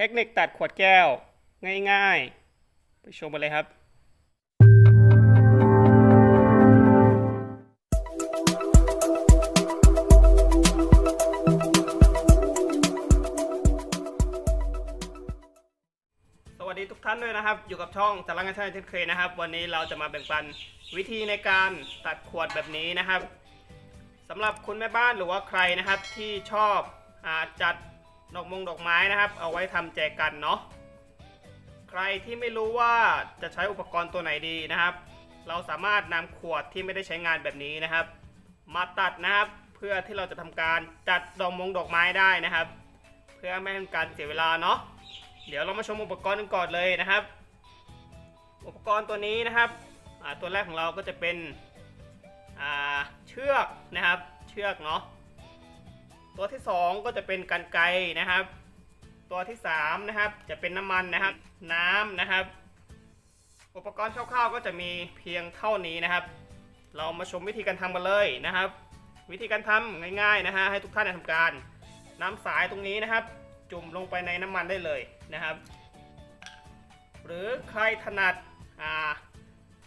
เทคนิคตัดขวดแก้ว ง่ายๆ ไปชมกันเลยครับสวัสดีทุกท่านด้วยนะครับ อยู่กับช่องจารังกันชัยเช่นเคยนะครับ วันนี้เราจะมาแบ่งปันวิธีในการตัดขวดแบบนี้นะครับสำหรับคุณแม่บ้านหรือว่าใครนะครับที่ชอบอจัด ดอกมงดอกไม้นะครับ เอาไว้ทำแจกันเนาะใครที่ไม่รู้ว่าจะใช้อุปกรณ์ตัวไหนดีนะครับ เราสามารถนำขวดที่ไม่ได้ใช้งานแบบนี้นะครับ มาตัดนะครับเพื่อที่เราจะทำการจัดดอกมงดอกไม้ได้นะครับ เพื่อไม่ให้การเสียเวลาเนาะเดี๋ยวเรามาชมอุปกรณ์กันก่อนเลยนะครับ อุปกรณ์ตัวนี้นะครับตัวแรกของเราก็จะเป็นเชือกนะครับ เชือกเนาะ ตัวที่สองก็จะเป็นกันไกนะครับ ตัวที่สามนะครับจะเป็นน้ำมันนะครับ น้ำนะครับ อุปกรณ์คร่าวๆก็จะมีเพียงเท่านี้นะครับ เรามาชมวิธีการทำกันเลยนะครับ วิธีการทำง่ายๆนะฮะให้ทุกท่านได้ทำการ น้ำสายตรงนี้นะครับ จุ่มลงไปในน้ำมันได้เลยนะครับ หรือใครถนัดอ่า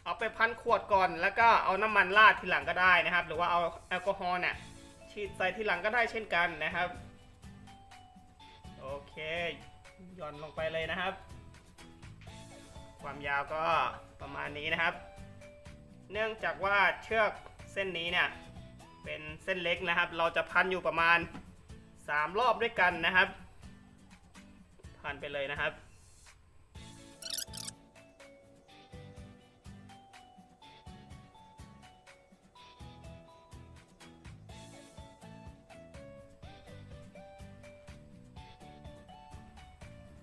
เอาไปพันขวดก่อน แล้วก็เอาน้ำมันราดทีหลังก็ได้นะครับ หรือว่าเอาแอลกอฮอล์เนี่ย ฉีดใส่ทีหลังก็ได้เช่นกันนะครับ โอเคย่อนลงไปเลยนะครับ ความยาวก็ประมาณนี้นะครับ เนื่องจากว่าเชือกเส้นนี้เนี่ยเป็นเส้นเล็กนะครับ เราจะพันอยู่ประมาณ 3 รอบด้วยกันนะครับ พันไปเลยนะครับ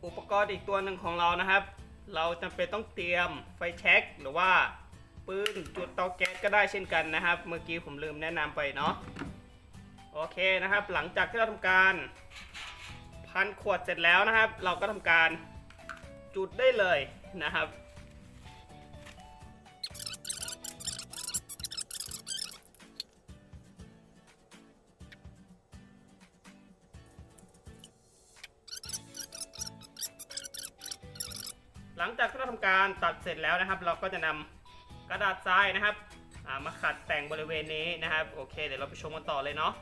อุปกรณ์อีกตัวหนึ่งของเรานะครับ เราจำเป็นต้องเตรียมไฟแช็กหรือว่าปืนจุดเตาแก๊สก็ได้เช่นกันนะครับ เมื่อกี้ผมลืมแนะนำไปเนาะโอเคนะครับ หลังจากที่เราทำการพันขวดเสร็จแล้วนะครับ เราก็ทำการจุดได้เลยนะครับ หลังจากที่เราทำการตัดเสร็จแล้วนะครับ เราก็จะนำกระดาษทรายนะครับมาขัดแต่งบริเวณนี้นะครับโอเค เดี๋ยวเราไปชมกันต่อเลยเนาะ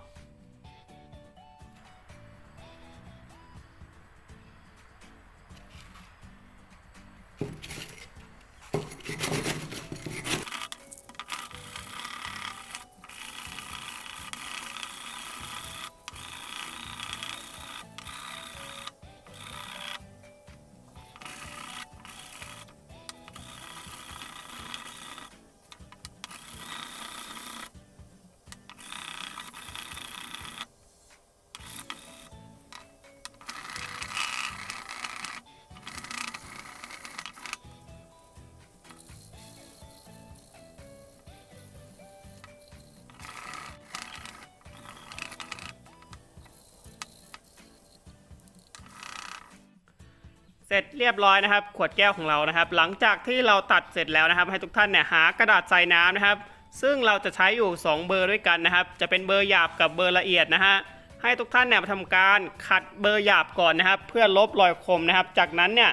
เสร็จเรียบร้อยนะครับ ขวดแก้วของเรานะครับ หลังจากที่เราตัดเสร็จแล้วนะครับ ให้ทุกท่านเนี่ยหากระดาษทรายน้ำนะครับ ซึ่งเราจะใช้อยู่ 2 เบอร์ด้วยกันนะครับ จะเป็นเบอร์หยาบกับเบอร์ละเอียดนะฮะให้ทุกท่านเนี่ยทำการขัดเบอร์หยาบก่อนนะครับ เพื่อลบรอยคมนะครับ จากนั้นเนี่ย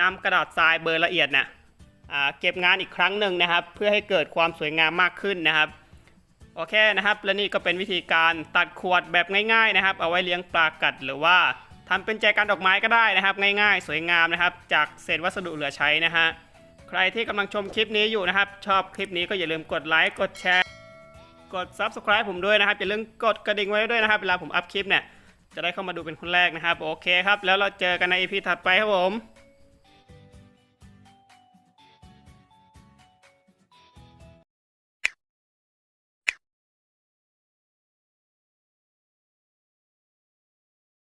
นำกระดาษทรายเบอร์ละเอียดเนี่ยเก็บงานอีกครั้งหนึ่งนะครับ เพื่อให้เกิดความสวยงามมากขึ้นนะครับโอเคนะครับ และนี่ก็เป็นวิธีการตัดขวดแบบง่าย ๆนะครับ เอาไว้เลี้ยงปลากัดหรือว่า ทำเป็นแจกันดอกไม้ก็ได้นะครับ ง่ายๆ สวยงามนะครับ จากเศษวัสดุเหลือใช้นะฮะใครที่กำลังชมคลิปนี้อยู่นะครับ ชอบคลิปนี้ก็อย่าลืมกดไลค์กดแชร์ กด Subscribe ผมด้วยนะครับอย่าลืมกดกระดิ่งไว้ด้วยนะครับ เวลาผมอัพคลิปเนี่ยจะได้เข้ามาดูเป็นคนแรกนะครับ โอเคครับ แล้วเราเจอกันใน EP ถัดไปครับผม